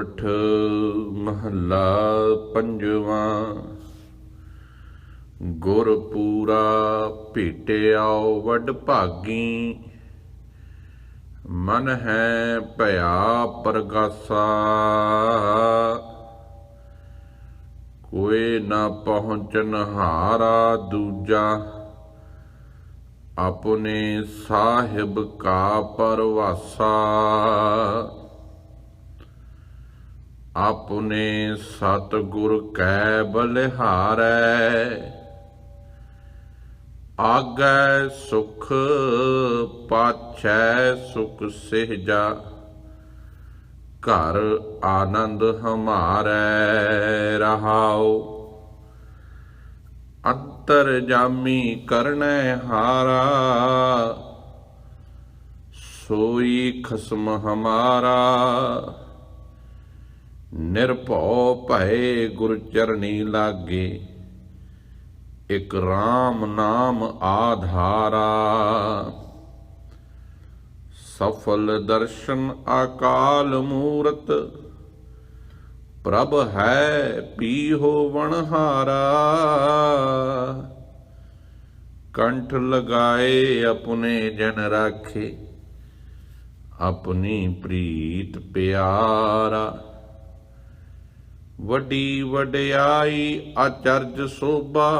ਸੋਰਠ ਮਹੱਲਾ ਪੰਜਵਾਂ। ਗੁਰ ਪੂਰਾ ਭੇਟਿਆਓ ਵੱਡ ਭਾਗੀ। ਮਨ ਹੈ ਭਇਆ ਪ੍ਰਗਾਸਾ। ਕੋਈ ਨਾ ਪਹੁੰਚਨ ਹਾਰਾ ਦੂਜਾ। ਆਪਣੇ ਸਾਹਿਬ ਕਾ ਪਰਵਾਸਾ। ਆਪਣੇ ਸਤਿਗੁਰ ਕੈ ਬਲਿਹਾਰੈ। ਆਗੈ ਸੁਖ ਪਾਛੈ ਸੁਖ ਸਿਹਜਾ, ਘਰ ਆਨੰਦ ਹਮਾਰੈ ਰਹਾਉ। ਅੰਤਰ ਜਾਮੀ ਕਰਨੈ ਹਾਰਾ, ਸੋਈ ਖਸਮ ਹਮਾਰਾ। ਨਿਰਭਉ ਭਏ ਗੁਰ ਚਰਣੀ ਲਾਗੇ, ਇਕ RAM ਨਾਮ ਆਧਾਰਾ। ਸਫਲ ਦਰਸ਼ਨ ਆਕਾਲ ਮੂਰਤ, ਪ੍ਰਭ ਹੈ ਪੀਹੋ ਵਣਹਾਰਾ। ਕੰਠ ਲਗਾਏ ਆਪਣੇ ਜਨ ਰਾਖੇ, ਆਪਣੀ ਪ੍ਰੀਤ ਪਿਆਰਾ। ਵੱਡੀ ਵਡਿਆਈ ਆਚਰਜ ਸੋਭਾ,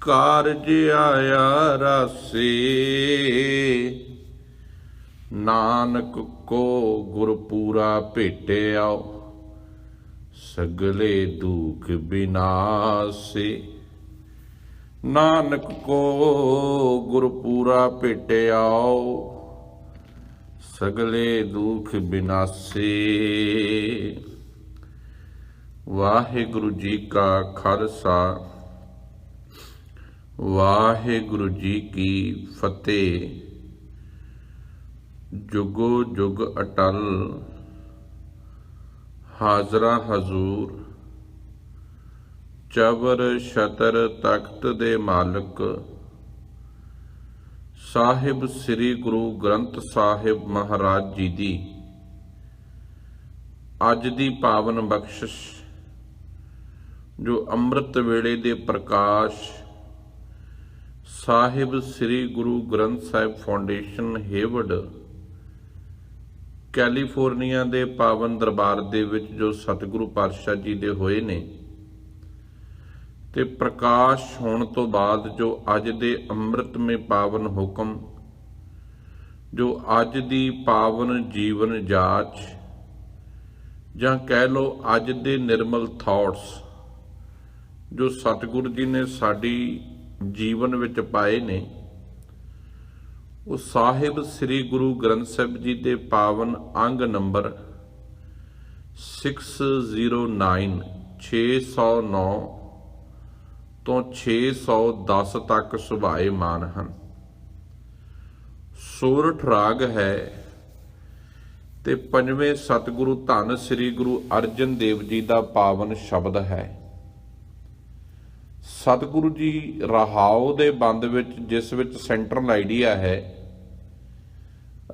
ਕਾਰਜ ਆਇਆ ਰਾਸੇ। ਨਾਨਕ ਕੋ ਗੁਰ ਪੂਰਾ ਭੇਟਿਆਓ ਸਗਲੇ ਦੁਖ ਬਿਨਾਸੇ। ਨਾਨਕ ਕੋ ਗੁਰ ਪੂਰਾ ਭੇਟਿਆਓ ਸਗਲੇ ਦੁਖ ਬਿਨਾਸੇ। ਵਾਹਿਗੁਰੂ ਜੀ ਕਾ ਖਾਲਸਾ। ਵਾਹਿਗੁਰੂ ਜੀ ਕੀ ਫਤਿਹ। ਜੁਗੋ ਜੁਗ ਅਟਲ ਹਾਜ਼ਰਾ ਹਜ਼ੂਰ। ਚਬਰ ਸ਼ਤਰ ਤਖਤ ਦੇ ਮਾਲਕ। ਸਾਹਿਬ ਸ੍ਰੀ ਗੁਰੂ ਗ੍ਰੰਥ ਸਾਹਿਬ ਮਹਾਰਾਜ ਜੀ ਦੀ। ਅੱਜ ਦੀ ਪਾਵਨ ਬਖਸ਼ਿਸ਼ ਜੋ ਅੰਮ੍ਰਿਤ ਵੇਲੇ ਦੇ ਪ੍ਰਕਾਸ਼ ਸਾਹਿਬ ਸ੍ਰੀ ਗੁਰੂ ਗ੍ਰੰਥ ਸਾਹਿਬ ਫਾਊਂਡੇਸ਼ਨ ਹੇਵਡ ਕੈਲੀਫੋਰਨੀਆ ਦੇ ਪਾਵਨ ਦਰਬਾਰ ਦੇ ਵਿੱਚ ਜੋ ਸਤਿਗੁਰੂ ਪਾਤਸ਼ਾਹ ਜੀ ਦੇ ਹੋਏ ਨੇ ਤੇ ਪ੍ਰਕਾਸ਼ ਹੋਣ ਤੋਂ ਬਾਅਦ ਜੋ ਅੱਜ ਦੇ ਅੰਮ੍ਰਿਤਮੇ ਪਾਵਨ ਹੁਕਮ, ਜੋ ਅੱਜ ਦੀ ਪਾਵਨ ਜੀਵਨ ਜਾਚ, ਜਾਂ ਕਹਿ ਲਓ ਅੱਜ ਦੇ ਨਿਰਮਲ ਥਾਟਸ ਜੋ ਸਤਿਗੁਰੂ ਜੀ ਨੇ ਸਾਡੀ ਜੀਵਨ ਵਿੱਚ ਪਾਏ ਨੇ, ਉਹ ਸਾਹਿਬ ਸ੍ਰੀ ਗੁਰੂ ਗ੍ਰੰਥ ਸਾਹਿਬ ਜੀ ਦੇ ਪਾਵਨ ਅੰਗ ਨੰਬਰ 609 609 ਤੋਂ 610 ਤੱਕ ਸੁਭਾਏਮਾਨ ਹਨ। ਸੂਰਠ ਰਾਗ ਹੈ ਤੇ ਪੰਜਵੇਂ ਸਤਿਗੁਰੂ ਧੰਨ ਸ੍ਰੀ ਗੁਰੂ ਅਰਜਨ ਦੇਵ ਜੀ ਦਾ ਪਾਵਨ ਸ਼ਬਦ ਹੈ। ਸਤਿਗੁਰੂ ਜੀ ਰਹਾਉ ਦੇ ਬੰਦ ਵਿੱਚ ਜਿਸ ਵਿੱਚ ਸੈਂਟਰਲ ਆਈਡੀਆ ਹੈ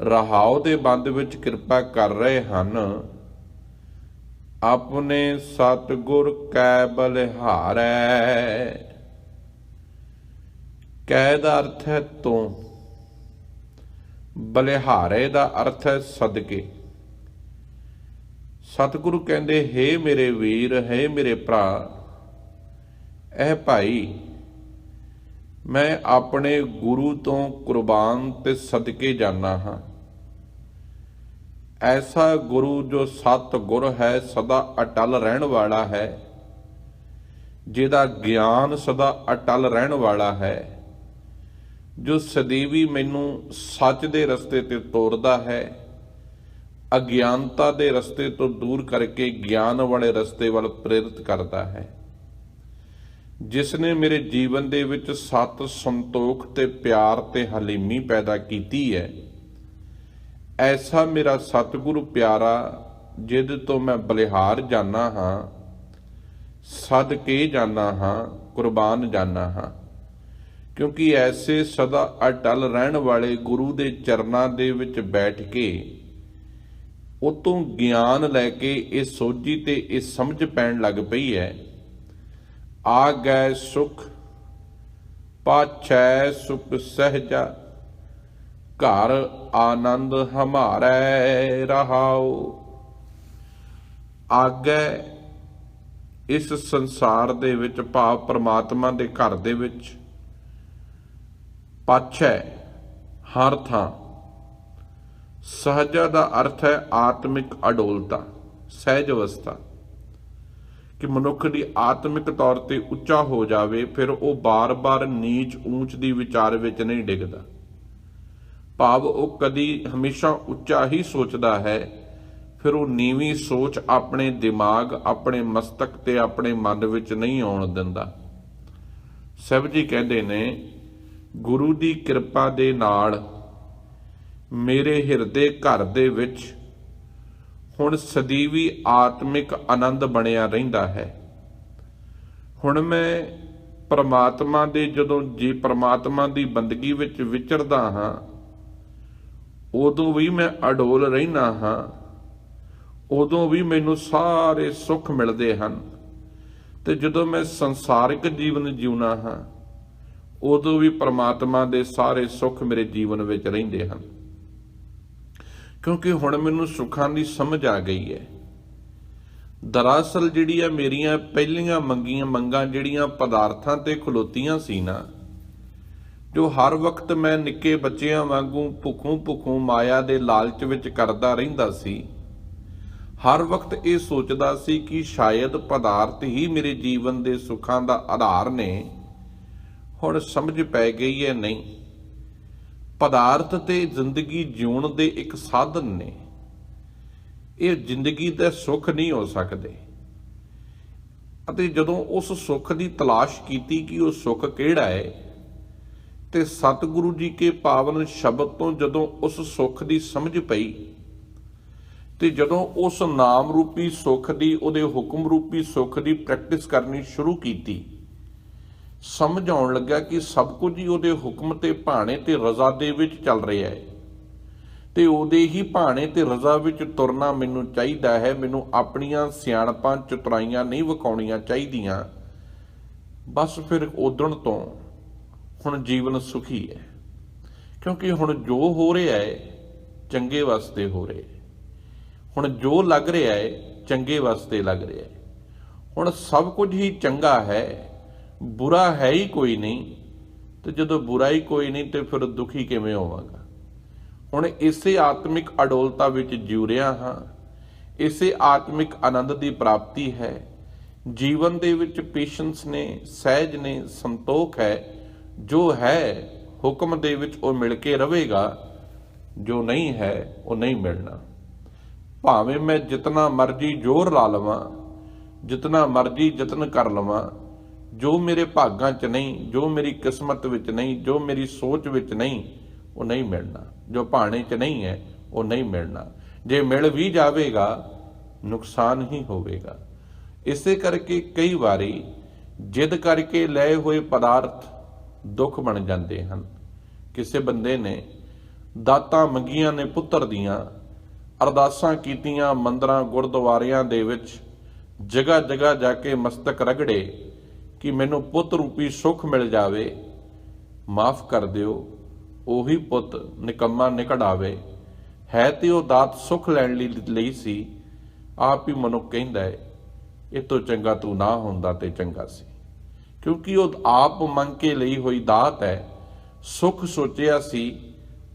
ਰਹਾਉ ਦੇ ਬੰਦ ਵਿੱਚ ਕਿਰਪਾ ਕਰ ਰਹੇ ਹਨ, ਆਪਣੇ ਸਤਿਗੁਰ ਕੈ ਬਲਿਹਾਰੈ। ਕੈ ਦਾ ਅਰਥ ਹੈ ਤੋਂ, ਬਲਿਹਾਰੇ ਦਾ ਅਰਥ ਹੈ ਸਦਕੇ। ਸਤਿਗੁਰੂ ਕਹਿੰਦੇ, ਹੇ ਮੇਰੇ ਵੀਰ, ਹੈ ਮੇਰੇ ਭਰਾ ਇਹ ਭਾਈ, ਮੈਂ ਆਪਣੇ ਗੁਰੂ ਤੋਂ ਕੁਰਬਾਨ ਤੇ ਸਦਕੇ ਜਾਣਾ ਹਾਂ। ਐਸਾ ਗੁਰੂ ਜੋ ਸਤ ਗੁਰ ਹੈ, ਸਦਾ ਅਟਲ ਰਹਿਣ ਵਾਲਾ ਹੈ। ਜਿਹਦਾ ਗਿਆਨ ਸਦਾ ਅਟਲ ਰਹਿਣ ਵਾਲਾ ਹੈ। ਜੋ ਸਦੀਵੀ ਮੈਨੂੰ ਸੱਚ ਦੇ ਰਸਤੇ ਤੇ ਤੋਰਦਾ ਹੈ, ਅਗਿਆਨਤਾ ਦੇ ਰਸਤੇ ਤੋਂ ਦੂਰ ਕਰਕੇ ਗਿਆਨ ਵਾਲੇ ਰਸਤੇ ਵੱਲ ਪ੍ਰੇਰਿਤ ਕਰਦਾ ਹੈ। ਜਿਸ ਨੇ ਮੇਰੇ ਜੀਵਨ ਦੇ ਵਿੱਚ ਸਤ ਸੰਤੋਖ ਤੇ ਪਿਆਰ ਤੇ ਹਲੀਮੀ ਪੈਦਾ ਕੀਤੀ ਹੈ। ਐਸਾ ਮੇਰਾ ਸਤਿਗੁਰੂ ਪਿਆਰਾ, ਜਿਦ ਤੋਂ ਮੈਂ ਬਲਿਹਾਰ ਜਾਣਾ ਹਾਂ। ਸਦਕੇ ਜਾਣਾ ਹਾਂ, ਕੁਰਬਾਨ ਜਾਣਾ ਹਾਂ। ਕਿਉਂਕਿ ਐਸੇ ਸਦਾ ਅਟਲ ਰਹਿਣ ਵਾਲੇ ਗੁਰੂ ਦੇ ਚਰਨਾਂ ਦੇ ਵਿੱਚ ਬੈਠ ਕੇ ਉਤੋਂ ਗਿਆਨ ਲੈ ਕੇ ਇਹ ਸੋਝੀ ਤੇ ਇਹ ਸਮਝ ਪੈਣ ਲੱਗ ਪਈ ਹੈ। ਆ ਗਏ ਸੁਖ, ਪਾਛੈ ਸੁਖ ਸਹਜਾ, ਘਰ ਆਨੰਦ ਹਮਾਰੇ ਰਹਾਓ ਆਗੇ ਇਸ ਸੰਸਾਰ ਦੇ ਵਿੱਚ ਭਾਵ ਪ੍ਰਮਾਤਮਾ ਦੇ ਘਰ ਦੇ ਵਿੱਚ, ਪਾਛੈ ਹਰ ਥਾਂ। ਸਹਜਾ ਦਾ ਅਰਥ ਹੈ ਆਤਮਿਕ ਅਡੋਲਤਾ, ਸਹਿਜ ਅਵਸਥਾ। ਕਿ ਮਨੁੱਖ ਦੀ ਆਤਮਿਕ ਤੌਰ ਤੇ ਉੱਚਾ ਹੋ ਜਾਵੇ, ਫਿਰ ਉਹ ਬਾਰ-ਬਾਰ ਨੀਚ ਊਂਚ ਦੀ ਵਿਚਾਰ ਵਿੱਚ ਨਹੀਂ ਡਿੱਗਦਾ। ਭਾਵ ਉਹ ਕਦੀ ਹਮੇਸ਼ਾ ਉੱਚਾ ਹੀ ਸੋਚਦਾ ਹੈ, ਫਿਰ ਉਹ ਨੀਵੀਂ ਸੋਚ ਆਪਣੇ ਦਿਮਾਗ, ਆਪਣੇ ਮਸਤਕ ਤੇ ਆਪਣੇ ਮਨ ਵਿੱਚ ਨਹੀਂ ਆਉਣ ਦਿੰਦਾ। ਸਭ ਜੀ ਕਹਿੰਦੇ ਨੇ, ਗੁਰੂ ਦੀ ਕਿਰਪਾ ਦੇ ਨਾਲ ਮੇਰੇ ਹਿਰਦੇ ਘਰ ਦੇ ਵਿੱਚ ਹੁਣ ਸਦੀਵੀ ਆਤਮਿਕ ਆਨੰਦ ਬਣਿਆ ਰਹਿੰਦਾ ਹੈ। ਹੁਣ ਮੈਂ ਪਰਮਾਤਮਾ ਦੇ ਜਦੋਂ ਜੀ ਪਰਮਾਤਮਾ ਦੀ ਬੰਦਗੀ ਵਿੱਚ ਵਿਚਰਦਾ ਹਾਂ, ਉਦੋਂ ਵੀ ਮੈਂ ਅਡੋਲ ਰਹਿਣਾ ਹਾਂ। ਉਦੋਂ ਵੀ ਮੈਨੂੰ ਸਾਰੇ ਸੁੱਖ ਮਿਲਦੇ ਹਨ। ਤੇ ਜਦੋਂ ਮੈਂ ਸੰਸਾਰਿਕ ਜੀਵਨ ਜਿਉਣਾ ਹਾਂ, ਉਦੋਂ ਵੀ ਪਰਮਾਤਮਾ ਦੇ ਸਾਰੇ ਸੁੱਖ ਮੇਰੇ ਜੀਵਨ ਵਿੱਚ ਰਹਿੰਦੇ ਹਨ। ਕਿਉਂਕਿ ਹੁਣ ਮੈਨੂੰ ਸੁੱਖਾਂ ਦੀ ਸਮਝ ਆ ਗਈ ਹੈ। ਦਰਅਸਲ ਜਿਹੜੀ ਆ ਮੇਰੀਆਂ ਪਹਿਲੀਆਂ ਮੰਗੀਆਂ ਮੰਗਾਂ, ਜਿਹੜੀਆਂ ਪਦਾਰਥਾਂ ਤੇ ਖਲੋਤੀਆਂ ਸੀ ਨਾ, ਜੋ ਹਰ ਵਕਤ ਮੈਂ ਨਿੱਕੇ ਬੱਚਿਆਂ ਵਾਂਗੂ ਭੁੱਖੋਂ ਭੁੱਖੋਂ ਮਾਇਆ ਦੇ ਲਾਲਚ ਵਿੱਚ ਕਰਦਾ ਰਹਿੰਦਾ ਸੀ, ਹਰ ਵਕਤ ਇਹ ਸੋਚਦਾ ਸੀ ਕਿ ਸ਼ਾਇਦ ਪਦਾਰਥ ਹੀ ਮੇਰੇ ਜੀਵਨ ਦੇ ਸੁੱਖਾਂ ਦਾ ਆਧਾਰ ਨੇ। ਹੁਣ ਸਮਝ ਪੈ ਗਈ ਹੈ, ਨਹੀਂ। ਪਦਾਰਥ ਤੇ ਜ਼ਿੰਦਗੀ ਜਿਉਣ ਦੇ ਇੱਕ ਸਾਧਨ ਨੇ। ਇਹ ਜ਼ਿੰਦਗੀ ਦਾ ਸੁੱਖ ਨਹੀਂ ਹੋ ਸਕਦੇ। ਅਤੇ ਜਦੋਂ ਉਸ ਸੁੱਖ ਦੀ ਤਲਾਸ਼ ਕੀਤੀ ਕਿ ਉਹ ਸੁੱਖ ਕਿਹੜਾ ਹੈ, ਤੇ ਸਤਿਗੁਰੂ ਜੀ ਕੇ ਪਾਵਨ ਸ਼ਬਦ ਤੋਂ ਜਦੋਂ ਉਸ ਸੁੱਖ ਦੀ ਸਮਝ ਪਈ, ਤੇ ਜਦੋਂ ਉਸ ਨਾਮ ਰੂਪੀ ਸੁੱਖ ਦੀ, ਉਹਦੇ ਹੁਕਮ ਰੂਪੀ ਸੁੱਖ ਦੀ ਪ੍ਰੈਕਟਿਸ ਕਰਨੀ ਸ਼ੁਰੂ ਕੀਤੀ ਸਮਝ ਆਉਣ ਲੱਗਾ ਕਿ ਸਭ ਕੁਝ ਹੀ ਉਹਦੇ ਹੁਕਮ ਤੇ, ਭਾਣੇ ਤੇ, ਰਜ਼ਾ ਦੇ ਵਿੱਚ ਚੱਲ ਰਿਹਾ ਹੈ। ਤੇ ਉਹਦੇ ਹੀ ਭਾਣੇ ਤੇ, ਰਜ਼ਾ ਵਿੱਚ ਤੁਰਨਾ ਮੈਨੂੰ ਚਾਹੀਦਾ ਹੈ। ਮੈਨੂੰ ਆਪਣੀਆਂ ਸਿਆਣਪਾਂ ਚਤੁਰਾਈਆਂ ਨਹੀਂ ਵਿਕਾਉਣੀਆਂ ਚਾਹੀਦੀਆਂ। ਬਸ ਫਿਰ ਉਦਣ ਤੋਂ ਹੁਣ ਜੀਵਨ ਸੁਖੀ ਹੈ। ਕਿਉਂਕਿ ਹੁਣ ਜੋ ਹੋ ਰਿਹਾ ਹੈ, ਚੰਗੇ ਵਾਸਤੇ ਹੋ ਰਿਹਾ ਹੈ। ਹੁਣ ਜੋ ਲੱਗ ਰਿਹਾ ਹੈ, ਚੰਗੇ ਵਾਸਤੇ ਲੱਗ ਰਿਹਾ ਹੈ। ਹੁਣ ਸਭ ਕੁਝ ਹੀ ਚੰਗਾ ਹੈ। ਬੁਰਾ ਹੈ ਹੀ ਕੋਈ ਨਹੀਂ ਤੇ ਜਦੋਂ ਬੁਰਾ ਹੀ ਕੋਈ ਨਹੀਂ ਤੇ ਫਿਰ ਦੁਖੀ ਕਿਵੇਂ ਹੋਵਾਂਗਾ? ਹੁਣ ਇਸੇ ਆਤਮਿਕ ਅਡੋਲਤਾ ਵਿੱਚ ਜਿਉ ਰਿਹਾ ਹਾਂ, ਇਸੇ ਆਤਮਿਕ ਆਨੰਦ ਦੀ ਪ੍ਰਾਪਤੀ ਹੈ। ਜੀਵਨ ਦੇ ਵਿੱਚ ਪੇਸ਼ੈਂਸ ਨੇ, ਸਹਿਜ ਨੇ, ਸੰਤੋਖ ਹੈ। ਜੋ ਹੈ, ਹੁਕਮ ਦੇ ਵਿੱਚ ਉਹ ਮਿਲ ਕੇ ਰਹੇਗਾ। ਜੋ ਨਹੀਂ ਹੈ, ਉਹ ਨਹੀਂ ਮਿਲਣਾ। ਭਾਵੇਂ ਮੈਂ ਜਿਤਨਾ ਮਰਜ਼ੀ ਜ਼ੋਰ ਲਾ ਲਵਾਂ, ਜਿਤਨਾ ਮਰਜ਼ੀ ਯਤਨ ਕਰ ਲਵਾਂ ਜੋ ਮੇਰੇ ਭਾਗਾਂ 'ਚ ਨਹੀਂ, ਜੋ ਮੇਰੀ ਕਿਸਮਤ ਵਿੱਚ ਨਹੀਂ, ਜੋ ਮੇਰੀ ਸੋਚ ਵਿੱਚ ਨਹੀਂ, ਉਹ ਨਹੀਂ ਮਿਲਣਾ। ਜੋ ਭਾਣੇ 'ਚ ਨਹੀਂ ਹੈ, ਉਹ ਨਹੀਂ ਮਿਲਣਾ। ਜੇ ਮਿਲ ਵੀ ਜਾਵੇਗਾ, ਨੁਕਸਾਨ ਹੀ ਹੋਵੇਗਾ। ਇਸੇ ਕਰਕੇ ਕਈ ਵਾਰੀ ਜਿੱਦ ਕਰਕੇ ਲਏ ਹੋਏ ਪਦਾਰਥ ਦੁੱਖ ਬਣ ਜਾਂਦੇ ਹਨ। ਕਿਸੇ ਬੰਦੇ ਨੇ ਦਾਤਾਂ ਮੰਗੀਆਂ ਨੇ ਪੁੱਤਰ ਦੀਆਂ, ਅਰਦਾਸਾਂ ਕੀਤੀਆਂ ਮੰਦਰਾਂ ਗੁਰਦੁਆਰਿਆਂ ਦੇ ਵਿੱਚ ਜਗ੍ਹਾ ਜਗ੍ਹਾ ਜਾ ਕੇ ਮਸਤਕ ਰਗੜੇ ਕਿ ਮੈਨੂੰ ਪੁੱਤ ਰੂਪੀ ਸੁੱਖ ਮਿਲ ਜਾਵੇ, ਮਾਫ ਕਰ ਦਿਓ, ਉਹੀ ਪੁੱਤ ਨਿਕੰਮਾ ਨਿਕੜ ਆਵੇ। ਹੈ ਤੇ ਉਹ ਦਾਤ ਸੁੱਖ ਲੈਣ ਲਈ ਲਈ ਸੀ, ਆਪ ਹੀ ਮਨੁੱਖ ਕਹਿੰਦਾ ਹੈ ਇਹ ਤੋਂ ਚੰਗਾ ਤੂੰ ਨਾ ਹੁੰਦਾ ਤੇ ਚੰਗਾ ਸੀ। ਕਿਉਂਕਿ ਉਹ ਆਪ ਮੰਗ ਕੇ ਲਈ ਹੋਈ ਦਾਤ ਹੈ, ਸੁੱਖ ਸੋਚਿਆ ਸੀ,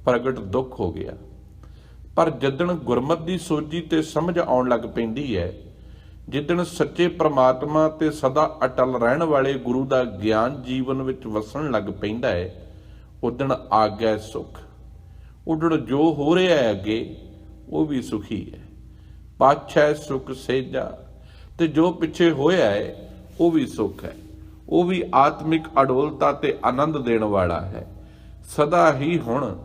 ਪ੍ਰਗਟ ਦੁੱਖ ਹੋ ਗਿਆ। ਪਰ ਜਦਣ ਗੁਰਮਤ ਦੀ ਸੋਝੀ ਤੇ ਸਮਝ ਆਉਣ ਲੱਗ ਪੈਂਦੀ ਹੈ ਜਿੱਦਣ ਸੱਚੇ ਪ੍ਰਮਾਤਮਾ ਤੇ ਸਦਾ ਅਟਲ ਰਹਿਣ ਵਾਲੇ ਗੁਰੂ ਦਾ ਗਿਆਨ ਜੀਵਨ ਵਿੱਚ ਵਸਣ ਲੱਗ ਪੈਂਦਾ ਹੈ, ਉਦਣ ਆ ਗਿਆ ਸੁਖ। ਉਡੜ ਜੋ ਹੋ ਰਿਹਾ ਹੈ ਅੱਗੇ, ਉਹ ਵੀ ਸੁਖੀ ਹੈ। ਪਾਛੈ ਸੁਖ ਸੇਜਾ ਤੇ ਜੋ ਪਿੱਛੇ ਹੋਇਆ ਹੈ, ਉਹ ਵੀ ਸੁਖ ਹੈ। ਉਹ ਵੀ ਆਤਮਿਕ ਅਡੋਲਤਾ ਤੇ ਆਨੰਦ ਦੇਣ ਵਾਲਾ ਹੈ। ਸਦਾ ਹੀ ਹੁਣ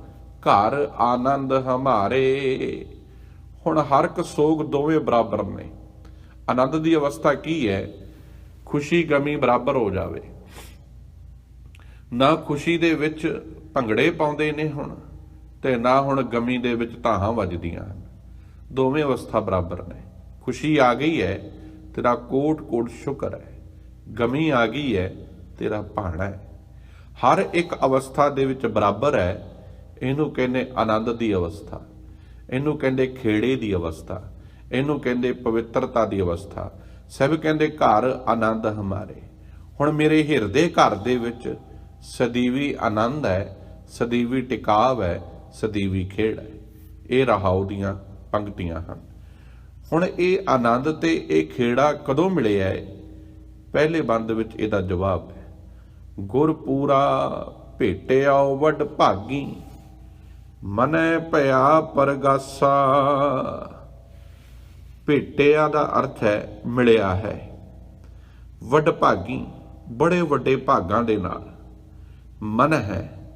ਘਰ ਆਨੰਦ ਹਮਾਰੇ। ਹੁਣ ਹਰ ਇੱਕ ਸੋਗ ਦੋਵੇਂ ਬਰਾਬਰ ਨੇ। ਆਨੰਦ ਦੀ ਅਵਸਥਾ ਕੀ ਹੈ? ਖੁਸ਼ੀ ਗਮੀ ਬਰਾਬਰ ਹੋ ਜਾਵੇ। ਨਾ ਖੁਸ਼ੀ ਦੇ ਵਿੱਚ ਭੰਗੜੇ ਪਾਉਂਦੇ ਨੇ ਹੁਣ ਤੇ ਨਾ ਹੁਣ ਗਮੀ ਦੇ ਵਿੱਚ ਧਾਹਾਂ ਵੱਜਦੀਆਂ ਹਨ। ਦੋਵੇਂ ਅਵਸਥਾ ਬਰਾਬਰ ਨੇ। ਖੁਸ਼ੀ ਆ ਗਈ ਹੈ, ਤੇਰਾ ਕੋਟ ਕੋਟ ਸ਼ੁਕਰ ਹੈ। ਗਮੀ ਆ ਗਈ ਹੈ, ਤੇਰਾ ਭਾਣਾ ਹੈ। ਹਰ ਇੱਕ ਅਵਸਥਾ ਦੇ ਵਿੱਚ ਬਰਾਬਰ ਹੈ। ਇਹਨੂੰ ਕਹਿੰਦੇ ਆਨੰਦ ਦੀ ਅਵਸਥਾ। ਇਹਨੂੰ ਕਹਿੰਦੇ ਖੇੜੇ ਦੀ ਅਵਸਥਾ। ਇਹਨੂੰ ਕਹਿੰਦੇ ਪਵਿੱਤਰਤਾ ਦੀ ਅਵਸਥਾ। ਸਭ ਕਹਿੰਦੇ ਘਰ ਆਨੰਦ ਹਮਾਰੇ। ਹੁਣ ਮੇਰੇ ਹਿਰਦੇ ਘਰ ਦੇ ਵਿੱਚ ਸਦੀਵੀ ਆਨੰਦ ਹੈ, ਸਦੀਵੀ ਟਿਕਾਵ ਹੈ, ਸਦੀਵੀ ਖੇੜ ਹੈ। ਇਹ ਰਹਾਉ ਦੀਆਂ ਪੰਕਤੀਆਂ ਹਨ। ਹੁਣ ਇਹ ਆਨੰਦ ਤੇ ਇਹ ਖੇੜਾ ਕਦੋਂ ਮਿਲਿਆ ਹੈ? ਪਹਿਲੇ ਬੰਦ ਵਿੱਚ ਇਹਦਾ ਜਵਾਬ ਹੈ ਗੁਰ ਪੂਰਾ ਭੇਟਿਆ ਵੱਡ ਭਾਗੀ, ਮਨੈ ਭਇਆ ਪਰਗਾਸਾ। ਭੇਟਿਆ ਦਾ ਅਰਥ ਹੈ ਮਿਲਿਆ ਹੈ। ਵੱਡ ਭਾਗੀ ਬੜੇ ਵੱਡੇ ਭਾਗਾਂ ਦੇ ਨਾਲ। ਮਨ ਹੈ,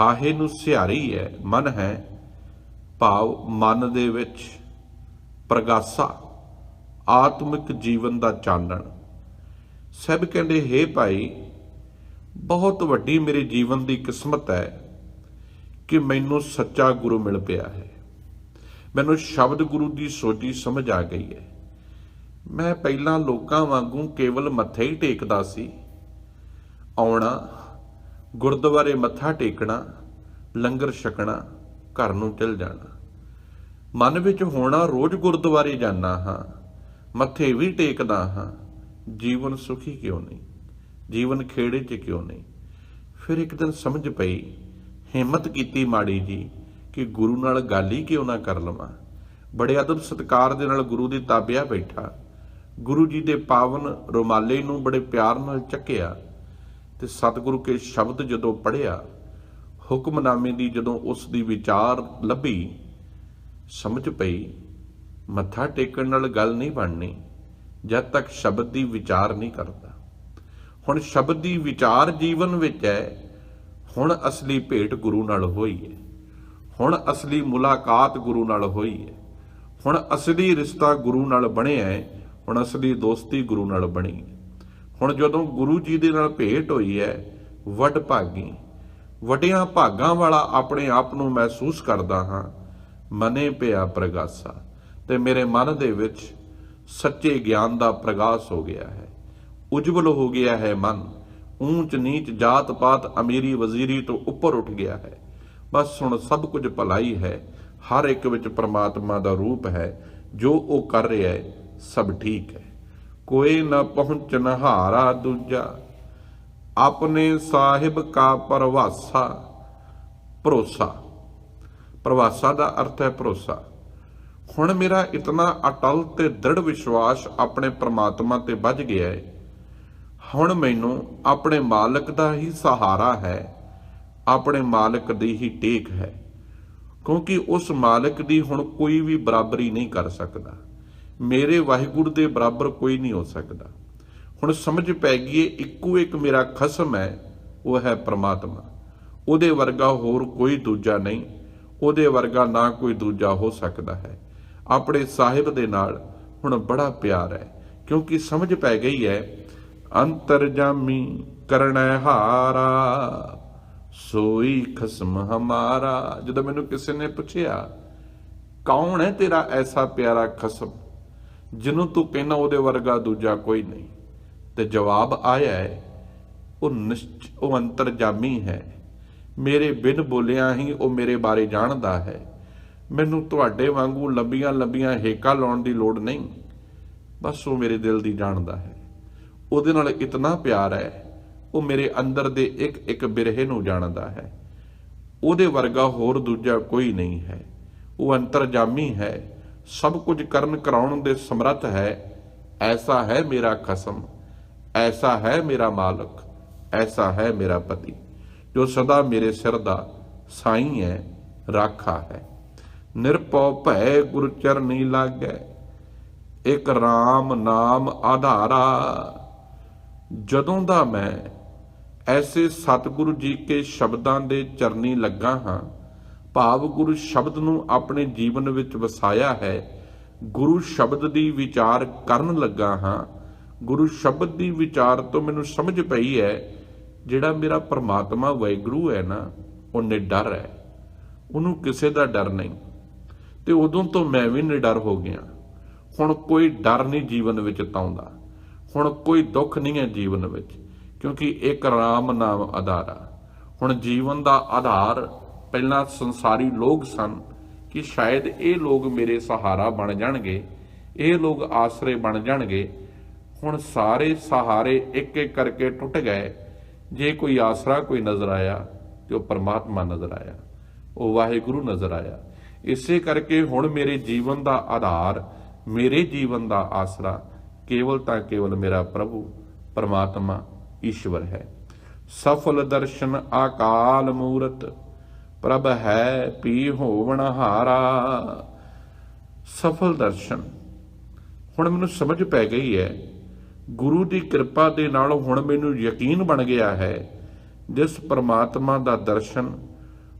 ਹਾਹੇ ਨੂੰ ਸਿਹਾਰੀ ਹੈ। ਮਨ ਹੈ, ਭਾਵ ਮਨ ਦੇ ਵਿੱਚ ਪ੍ਰਗਾਸਾ, ਆਤਮਿਕ ਜੀਵਨ ਦਾ ਚਾਨਣ। ਸਭ ਕਹਿੰਦੇ, ਹੇ ਭਾਈ, ਬਹੁਤ ਵੱਡੀ ਮੇਰੇ ਜੀਵਨ ਦੀ ਕਿਸਮਤ ਹੈ ਕਿ ਮੈਨੂੰ ਸੱਚਾ ਗੁਰੂ ਮਿਲ ਪਿਆ ਹੈ। ਮੈਨੂੰ ਸ਼ਬਦ ਗੁਰੂ ਦੀ ਸੋਝੀ ਸਮਝ ਆ ਗਈ ਹੈ। ਮੈਂ ਪਹਿਲਾਂ ਲੋਕਾਂ ਵਾਂਗੂ ਕੇਵਲ ਮੱਥੇ ਹੀ ਟੇਕਦਾ ਸੀ। ਆਉਣਾ, ਗੁਰਦੁਆਰੇ ਮੱਥਾ ਟੇਕਣਾ, ਲੰਗਰ ਛਕਣਾ, ਘਰ ਨੂੰ ਚਲ ਜਾਣਾ। ਮਨ ਵਿੱਚ ਹੋਣਾ ਰੋਜ਼ ਗੁਰਦੁਆਰੇ ਜਾਣਾ ਹਾਂ, ਮੱਥੇ ਵੀ ਟੇਕਦਾ ਹਾਂ। ਜੀਵਨ ਸੁਖੀ ਕਿਉਂ ਨਹੀਂ? ਜੀਵਨ ਖੇੜੇ 'ਚ ਕਿਉਂ ਨਹੀਂ? ਫਿਰ ਇੱਕ ਦਿਨ ਸਮਝ ਪਈ, ਹਿੰਮਤ ਕੀਤੀ ਮਾੜੀ ਜੀ ਕਿ ਗੁਰੂ ਨਾਲ ਗੱਲ ਹੀ ਕਿਉਂ ਨਾ ਕਰ ਲਵਾਂ? ਬੜੇ ਅਦਬ ਸਤਕਾਰ ਦੇ ਨਾਲ ਗੁਰੂ ਦੀ ਤਾਬਿਆ ਬੈਠਾ। ਗੁਰੂ ਜੀ ਦੇ ਪਾਵਨ ਰੁਮਾਲੇ ਨੂੰ ਬੜੇ ਪਿਆਰ ਨਾਲ ਚੱਕਿਆ ਤੇ ਸਤਿਗੁਰੂ ਕੇ ਸ਼ਬਦ ਜਦੋਂ ਪੜਿਆ ਹੁਕਮਨਾਮੇ ਦੀ ਜਦੋਂ ਉਸ ਦੀ ਵਿਚਾਰ ਲੱਭੀ, ਸਮਝ ਪਈ, ਮੱਥਾ ਟੇਕਣ ਨਾਲ ਗੱਲ ਨਹੀਂ ਬਣਨੀ, ਜਦ ਤੱਕ ਸ਼ਬਦ ਦੀ ਵਿਚਾਰ ਨਹੀਂ ਕਰਦਾ। ਹੁਣ ਸ਼ਬਦ ਦੀ ਵਿਚਾਰ ਜੀਵਨ ਵਿੱਚ ਹੈ, ਹੁਣ ਅਸਲੀ ਭੇਟ ਗੁਰੂ ਨਾਲ ਹੋਈ ਹੈ। ਹੁਣ ਅਸਲੀ ਮੁਲਾਕਾਤ ਗੁਰੂ ਨਾਲ ਹੋਈ ਹੈ। ਹੁਣ ਅਸਲੀ ਰਿਸ਼ਤਾ ਗੁਰੂ ਨਾਲ ਬਣਿਆ ਹੈ, ਹੁਣ ਅਸਲੀ ਦੋਸਤੀ ਗੁਰੂ ਨਾਲ ਬਣੀ ਹੁਣ ਜਦੋਂ ਗੁਰੂ ਜੀ ਦੇ ਨਾਲ ਭੇਟ ਹੋਈ ਹੈ, ਵੱਡ ਭਾਗੀ। ਵਡਿਆਂ ਭਾਗਾਂ ਵਾਲਾ ਆਪਣੇ ਆਪ ਨੂੰ ਮਹਿਸੂਸ ਕਰਦਾ ਹਾਂ, ਮਨੇ ਪਿਆ ਪ੍ਰਗਾਸਾ। ਤੇ ਮੇਰੇ ਮਨ ਦੇ ਵਿੱਚ ਸੱਚੇ ਗਿਆਨ ਦਾ ਪ੍ਰਗਾਸ ਹੋ ਗਿਆ ਹੈ। ਉਜਵਲ ਹੋ ਗਿਆ ਹੈ ਮਨ। ਊਂਚ ਨੀਚ ਜਾਤ ਪਾਤ ਅਮੀਰੀ ਵਜ਼ੀਰੀ ਤੋਂ ਉੱਪਰ ਉੱਠ ਗਿਆ ਹੈ। ਬਸ ਹੁਣ ਸਭ ਕੁਝ ਭਲਾਈ ਹੈ, ਹਰ ਇੱਕ ਵਿੱਚ ਪ੍ਰਮਾਤਮਾ ਦਾ ਰੂਪ ਹੈ, ਜੋ ਉਹ ਕਰ ਰਿਹਾ ਹੈ, ਸਭ ਠੀਕ ਹੈ। ਕੋਈ ਨਾ ਪਹੁੰਚਨ ਹਾਰਾ ਦੂਜਾ, ਆਪਣੇ ਸਾਹਿਬ ਕਾ ਪਰਵਾਸਾ, ਭਰੋਸਾ। ਪ੍ਰਵਾਸਾ ਦਾ ਅਰਥ ਹੈ ਭਰੋਸਾ। ਹੁਣ ਮੇਰਾ ਇਤਨਾ ਅਟਲ ਤੇ ਦ੍ਰਿੜ ਵਿਸ਼ਵਾਸ ਆਪਣੇ ਪ੍ਰਮਾਤਮਾ ਤੇ ਵੱਜ ਗਿਆ ਹੈ। ਹੁਣ ਮੈਨੂੰ ਆਪਣੇ ਮਾਲਕ ਦਾ ਹੀ ਸਹਾਰਾ ਹੈ। ਆਪਣੇ ਮਾਲਕ ਦੀ ਹੀ ਟੇਕ ਹੈ, ਕਿਉਂਕਿ ਉਸ ਮਾਲਕ ਦੀ ਹੁਣ ਕੋਈ ਵੀ ਬਰਾਬਰੀ ਨਹੀਂ ਕਰ ਸਕਦਾ। ਮੇਰੇ ਵਾਹਿਗੁਰੂ ਦੇ ਬਰਾਬਰ ਕੋਈ ਨਹੀਂ ਹੋ ਸਕਦਾ। ਹੁਣ ਸਮਝ ਪੈ ਗਈ ਏ, ਇੱਕੋ ਇੱਕ ਮੇਰਾ ਖਸਮ ਹੈ, ਉਹ ਹੈ ਪ੍ਰਮਾਤਮਾ। ਉਹਦੇ ਵਰਗਾ ਹੋਰ ਕੋਈ ਦੂਜਾ ਨਹੀਂ, ਉਹਦੇ ਵਰਗਾ ਨਾ ਕੋਈ ਦੂਜਾ ਹੋ ਸਕਦਾ ਹੈ। ਆਪਣੇ ਸਾਹਿਬ ਦੇ ਨਾਲ ਹੁਣ ਬੜਾ ਪਿਆਰ ਹੈ, ਕਿਉਂਕਿ ਸਮਝ ਪੈ ਗਈ ਹੈ, ਅੰਤਰਜਾਮੀ ਕਰਨੈ ਹਾਰਾ। ਸੋਈ ਖਸਮ ਹਮਾਰਾ। ਜਦੋਂ ਮੈਨੂੰ ਕਿਸੇ ਨੇ ਪੁੱਛਿਆ, ਕੌਣ ਹੈ ਤੇਰਾ ਐਸਾ ਪਿਆਰਾ ਖਸਮ, ਜਿਹਨੂੰ ਤੂੰ ਕਹਿੰਦਾ ਉਹਦੇ ਵਰਗਾ ਦੂਜਾ ਕੋਈ ਨਹੀਂ? ਤੇ ਜਵਾਬ ਆਇਆ ਹੈ, ਉਹ ਨਿਸ਼ਚ, ਉਹ ਅੰਤਰਜਾਮੀ ਹੈ। ਮੇਰੇ ਬਿਨ ਬੋਲਿਆ ਹੀ ਉਹ ਮੇਰੇ ਬਾਰੇ ਜਾਣਦਾ ਹੈ। ਮੈਨੂੰ ਤੁਹਾਡੇ ਵਾਂਗੂ ਲੰਬੀਆਂ ਲੰਬੀਆਂ ਹੇਕਾ ਲਾਉਣ ਦੀ ਲੋੜ ਨਹੀਂ। ਬਸ ਉਹ ਮੇਰੇ ਦਿਲ ਦੀ ਜਾਣਦਾ ਹੈ। ਉਹਦੇ ਨਾਲ ਇਤਨਾ ਪਿਆਰ ਹੈ ਉਹ ਮੇਰੇ ਅੰਦਰ ਦੇ ਇੱਕ ਇੱਕ ਬਿਰਹੇ ਨੂੰ ਜਾਣਦਾ ਹੈ। ਉਹਦੇ ਵਰਗਾ ਹੋਰ ਦੂਜਾ ਕੋਈ ਨਹੀਂ ਹੈ। ਉਹ ਅੰਤਰਜਾਮੀ ਹੈ। ਸਭ ਕੁਝ ਕਰਨ ਕਰਾਉਣ ਦੇ ਸਮਰੱਥ ਹੈ। ਐਸਾ ਹੈ ਮੇਰਾ ਖਸਮ। ਐਸਾ ਹੈ ਮੇਰਾ ਮਾਲਕ। ਐਸਾ ਹੈ ਮੇਰਾ ਪਤੀ। ਜੋ ਸਦਾ ਮੇਰੇ ਸਿਰ ਦਾ ਸਾਈ ਹੈ, ਰਾਖਾ ਹੈ। ਨਿਰਪਉ ਭੈ ਗੁਰ ਚਰਨੀ ਲਾਗੈ। ਇੱਕ RAM ਨਾਮ ਆਧਾਰਾ। ਜਦੋਂ ਦਾ ਮੈਂ ਐਸੇ ਸਤਿਗੁਰੂ ਜੀ ਕੇ ਸ਼ਬਦਾਂ ਦੇ ਚਰਨੀ ਲੱਗਾ ਹਾਂ। ਭਾਵ ਗੁਰੂ ਸ਼ਬਦ ਨੂੰ ਆਪਣੇ ਜੀਵਨ ਵਿੱਚ ਵਸਾਇਆ ਹੈ। ਗੁਰੂ ਸ਼ਬਦ ਦੀ ਵਿਚਾਰ ਕਰਨ ਲੱਗਾ ਹਾਂ। ਗੁਰੂ ਸ਼ਬਦ ਦੀ ਵਿਚਾਰ ਤੋਂ ਮੈਨੂੰ ਸਮਝ ਪਈ ਹੈ। ਜਿਹੜਾ ਮੇਰਾ ਪਰਮਾਤਮਾ ਵੈਗੁਰੂ ਹੈ ਨਾ ਉਹ ਨਿਡਰ ਹੈ। ਉਹਨੂੰ ਕਿਸੇ ਦਾ ਡਰ ਨਹੀਂ। ਤੇ ਉਦੋਂ ਤੋਂ ਮੈਂ ਵੀ ਨਿਡਰ ਹੋ ਗਿਆ। ਹੁਣ ਕੋਈ ਡਰ ਨਹੀਂ ਜੀਵਨ ਵਿੱਚ ਤਾਉਂਦਾ। ਹੁਣ ਕੋਈ ਦੁੱਖ ਨਹੀਂ ਹੈ ਜੀਵਨ ਵਿੱਚ। ਕਿਉਂਕਿ ਇੱਕ ਰਾਮ ਨਾਮ ਆਧਾਰ ਆ। ਹੁਣ ਜੀਵਨ ਦਾ ਆਧਾਰ ਪਹਿਲਾਂ ਸੰਸਾਰੀ ਲੋਕ ਸਨ ਕਿ ਸ਼ਾਇਦ ਇਹ ਲੋਕ ਮੇਰੇ ਸਹਾਰਾ ਬਣ ਜਾਣਗੇ, ਇਹ ਲੋਕ ਆਸਰੇ ਬਣ ਜਾਣਗੇ। ਹੁਣ ਸਾਰੇ ਸਹਾਰੇ ਇੱਕ ਇੱਕ ਕਰਕੇ ਟੁੱਟ ਗਏ। ਜੇ ਕੋਈ ਆਸਰਾ ਕੋਈ ਨਜ਼ਰ ਆਇਆ ਤੇ ਉਹ ਪਰਮਾਤਮਾ ਨਜ਼ਰ ਆਇਆ, ਉਹ ਵਾਹਿਗੁਰੂ ਨਜ਼ਰ ਆਇਆ। ਇਸੇ ਕਰਕੇ ਹੁਣ ਮੇਰੇ ਜੀਵਨ ਦਾ ਆਧਾਰ, ਮੇਰੇ ਜੀਵਨ ਦਾ ਆਸਰਾ ਕੇਵਲ ਤਾਂ ਕੇਵਲ ਮੇਰਾ ਪ੍ਰਭੂ, ਪਰਮਾਤਮਾ ਈਸ਼ਵਰ ਹੈ। ਸਫਲ ਦਰਸ਼ਨ ਆਕਾਲ ਮੂਰਤ, ਪ੍ਰਭ ਹੈ ਪੀ ਹੋਵਣ ਹਾਰਾ। ਸਫਲ ਦਰਸ਼ਨ। ਹੁਣ ਮੈਨੂੰ ਸਮਝ ਪੈ ਗਈ ਹੈ। ਗੁਰੂ ਦੀ ਕਿਰਪਾ ਦੇ ਨਾਲ ਹੁਣ ਮੈਨੂੰ ਯਕੀਨ ਬਣ ਗਿਆ ਹੈ। ਜਿਸ ਪਰਮਾਤਮਾ ਦਾ ਦਰਸ਼ਨ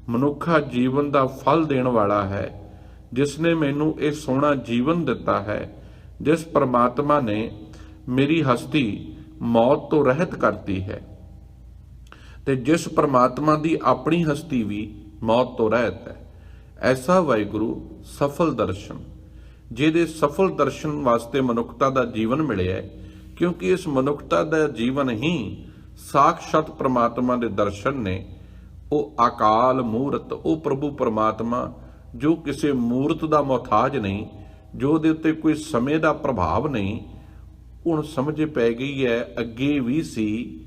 ਮਨੁੱਖਾ ਜੀਵਨ ਦਾ ਫਲ ਦੇਣ ਵਾਲਾ ਹੈ। ਜਿਸ ਨੇ ਮੈਨੂੰ ਇਹ ਸੋਹਣਾ ਜੀਵਨ ਦਿੱਤਾ ਹੈ। ਜਿਸ ਪਰਮਾਤਮਾ ਨੇ ਮੇਰੀ ਹਸਤੀ ਮੌਤ ਤੋਂ ਰਹਿਤ ਕਰਤੀ ਹੈ। ਤੇ ਜਿਸ ਪਰਮਾਤਮਾ ਦੀ ਆਪਣੀ ਹਸਤੀ ਵੀ ਮੌਤ ਤੋਂ ਰਹਿਤ ਹੈ। ਐਸਾ ਵਾਹਿਗੁਰੂ ਸਫਲ ਦਰਸ਼ਨ। ਜਿਹਦੇ ਸਫਲ ਦਰਸ਼ਨ ਵਾਸਤੇ ਮਨੁੱਖਤਾ ਦਾ ਜੀਵਨ ਮਿਲਿਆ ਹੈ, ਕਿਉਂਕਿ ਇਸ ਮਨੁੱਖਤਾ ਦਾ ਜੀਵਨ ਹੀ ਸਾਖਸ਼ਾਤ ਪ੍ਰਮਾਤਮਾ ਦੇ ਦਰਸ਼ਨ ਨੇ। ਉਹ ਅਕਾਲ ਮੂਰਤ, ਉਹ ਪ੍ਰਭੂ ਪਰਮਾਤਮਾ, ਜੋ ਕਿਸੇ ਮੂਰਤ ਦਾ ਮੁਹਤਾਜ ਨਹੀਂ, ਜੋ ਦੇ ਉੱਤੇ ਕੋਈ ਸਮੇਂ ਦਾ ਪ੍ਰਭਾਵ ਨਹੀਂ ਹੁਣ ਸਮਝ ਪੈ ਗਈ ਹੈ, ਅੱਗੇ ਵੀ ਸੀ,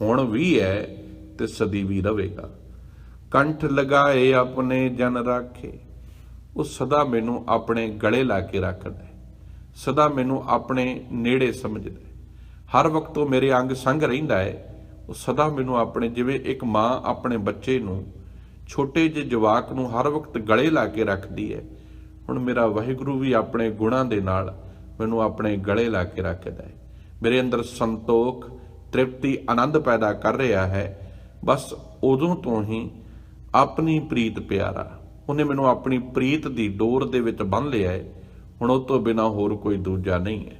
ਹੁਣ ਵੀ ਹੈ ਤੇ ਸਦੀ ਵੀ ਰਹੇਗਾ। ਕੰਠ ਲਗਾਏ ਆਪਣੇ ਜਨ ਰਾਖੇ। ਉਹ ਸਦਾ ਮੈਨੂੰ ਆਪਣੇ ਗਲੇ ਲਾ ਕੇ ਰੱਖਦਾ ਹੈ। ਸਦਾ ਮੈਨੂੰ ਆਪਣੇ ਨੇੜੇ ਸਮਝਦਾ ਹੈ। ਹਰ ਵਕਤ ਉਹ ਮੇਰੇ ਅੰਗ ਸੰਗ ਰਹਿੰਦਾ ਹੈ। ਉਹ ਸਦਾ ਮੈਨੂੰ ਆਪਣੇ, ਜਿਵੇਂ ਇੱਕ ਮਾਂ ਆਪਣੇ ਬੱਚੇ ਨੂੰ, ਛੋਟੇ ਜਿਹੇ ਜਵਾਕ ਨੂੰ ਹਰ ਵਕਤ ਗਲੇ ਲਾ ਕੇ ਰੱਖਦੀ ਹੈ। ਹੁਣ ਮੇਰਾ ਵਾਹਿਗੁਰੂ ਵੀ ਆਪਣੇ ਗੁਣਾਂ ਦੇ ਨਾਲ ਮੈਨੂੰ ਆਪਣੇ ਗਲੇ ਲਾ ਕੇ ਰੱਖਦਾ ਹੈ। ਮੇਰੇ ਅੰਦਰ ਸੰਤੋਖ, ਤ੍ਰਿਪਤੀ, ਆਨੰਦ ਪੈਦਾ ਕਰ ਰਿਹਾ ਹੈ। ਬਸ ਉਦੋਂ ਤੋਂ ਹੀ ਆਪਣੀ ਪ੍ਰੀਤ ਪਿਆਰਾ, ਉਹਨੇ ਮੈਨੂੰ ਆਪਣੀ ਪ੍ਰੀਤ ਦੀ ਡੋਰ ਦੇ ਵਿੱਚ ਬੰਨ ਲਿਆ ਹੈ। ਹੁਣ ਉਹ ਤੋਂ ਬਿਨਾ ਹੋਰ ਕੋਈ ਦੂਜਾ ਨਹੀਂ ਹੈ।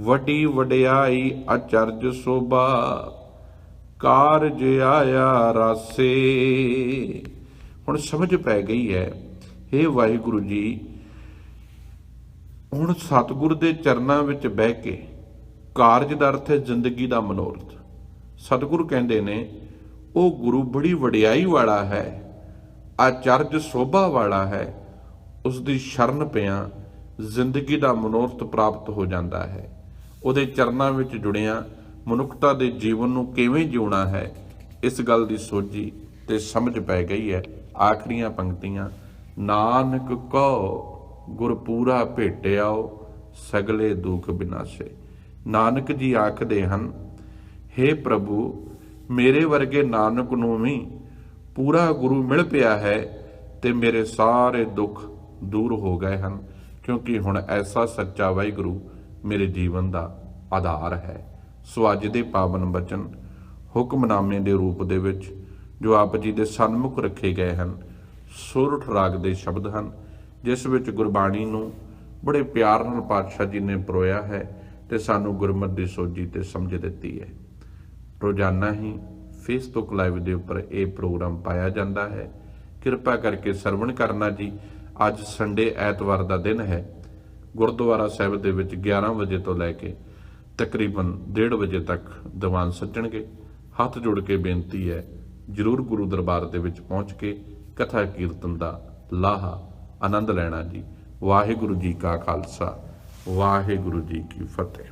ਵੱਡੀ ਵਡਿਆਈ ਅਚਰਜ ਸੋਭਾ, ਕਾਰਜ ਆਇਆ ਰਾਸੇ। ਹੁਣ ਸਮਝ ਪੈ ਗਈ ਹੈ हे ਵਾਹਿਗੁਰੂ ਜੀ ਹੁਣ ਸਤਿਗੁਰ ਦੇ ਚਰਨਾਂ ਵਿੱਚ ਬਹਿ ਕੇ ਕਾਰਜ ਦਾ ਅਰਥ ਹੈ ਜ਼ਿੰਦਗੀ ਦਾ ਮਨੋਰਥ। ਸਤਿਗੁਰ ਕਹਿੰਦੇ ਨੇ, ਉਹ ਗੁਰੂ ਬੜੀ ਵਡਿਆਈ ਵਾਲਾ ਹੈ, ਆਚਰਜ ਸੋਭਾ ਵਾਲਾ ਹੈ ਉਸ ਦੀ ਸ਼ਰਨ ਪਿਆ ਜ਼ਿੰਦਗੀ ਦਾ ਮਨੋਰਥ ਪ੍ਰਾਪਤ ਹੋ ਜਾਂਦਾ ਹੈ। ਉਹਦੇ ਚਰਨਾਂ ਵਿੱਚ ਜੁੜਿਆ ਮਨੁੱਖਤਾ ਦੇ ਜੀਵਨ ਨੂੰ ਕਿਵੇਂ ਜਿਉਣਾ ਹੈ, ਇਸ ਗੱਲ ਦੀ ਸੋਝੀ ਤੇ ਸਮਝ ਪੈ ਗਈ ਹੈ। ਆਖਰੀਆਂ ਪੰਕਤੀਆਂ, ਨਾਨਕ ਕੋ ਗੁਰ ਪੂਰਾ ਭੇਟਿਆਓ ਸਗਲੇ ਦੁਖ ਬਿਨਾਸੇ। ਨਾਨਕ ਜੀ ਆਖਦੇ ਹਨ हे ਪ੍ਰਭੂ, ਮੇਰੇ ਵਰਗੇ ਨਾਨਕ ਨੂੰ ਵੀ ਪੂਰਾ ਗੁਰੂ ਮਿਲ ਪਿਆ ਹੈ ਤੇ ਮੇਰੇ ਸਾਰੇ ਦੁੱਖ ਦੂਰ ਹੋ ਗਏ ਹਨ, ਕਿਉਂਕਿ ਹੁਣ ਐਸਾ ਸੱਚਾ ਵਾਹਿਗੁਰੂ ਮੇਰੇ ਜੀਵਨ ਦਾ ਆਧਾਰ ਹੈ। ਸੋ ਅੱਜ ਦੇ ਪਾਵਨ ਬਚਨ ਹੁਕਮਨਾਮੇ ਦੇ ਰੂਪ ਦੇ ਵਿੱਚ, ਜੋ ਆਪ ਜੀ ਦੇ ਸਨਮੁਖ ਰੱਖੇ ਗਏ ਹਨ, ਸੁਰਠ ਰਾਗ ਦੇ ਸ਼ਬਦ ਹਨ ਜਿਸ ਵਿੱਚ ਗੁਰਬਾਣੀ ਨੂੰ ਬੜੇ ਪਿਆਰ ਨਾਲ ਪਾਤਸ਼ਾਹ ਜੀ ਨੇ ਪਰੋਇਆ ਹੈ ਤੇ ਸਾਨੂੰ ਗੁਰਮਤ ਦੀ ਸੋਝੀ ਤੇ ਸਮਝ ਦਿੱਤੀ ਹੈ। ਰੋਜ਼ਾਨਾ ਹੀ ਫੇਸਬੁੱਕ ਲਾਈਵ ਦੇ ਉੱਪਰ ਇਹ ਪ੍ਰੋਗਰਾਮ ਪਾਇਆ ਜਾਂਦਾ ਹੈ। ਕਿਰਪਾ ਕਰਕੇ ਸਰਵਣ ਕਰਨਾ ਜੀ। ਅੱਜ ਸੰਡੇ ਐਤਵਾਰ ਦਾ ਦਿਨ ਹੈ। ਗੁਰਦੁਆਰਾ ਸਾਹਿਬ ਦੇ ਵਿੱਚ 11 ਵਜੇ ਤੋਂ ਲੈ ਕੇ ਤਕਰੀਬਨ 1:30 ਵਜੇ ਤੱਕ ਦੀਵਾਨ ਸੱਜਣਗੇ। ਹੱਥ ਜੋੜ ਕੇ ਬੇਨਤੀ ਹੈ, ਜਰੂਰ ਗੁਰੂ ਦਰਬਾਰ ਦੇ ਵਿੱਚ ਪਹੁੰਚ ਕੇ ਕਥਾ ਕੀਰਤਨ ਦਾ ਲਾਹਾ ਆਨੰਦ ਲੈਣਾ ਜੀ। ਵਾਹਿਗੁਰੂ ਜੀ ਕਾ ਖਾਲਸਾ ਵਾਹਿਗੁਰੂ ਜੀ ਕੀ ਫਤਿਹ।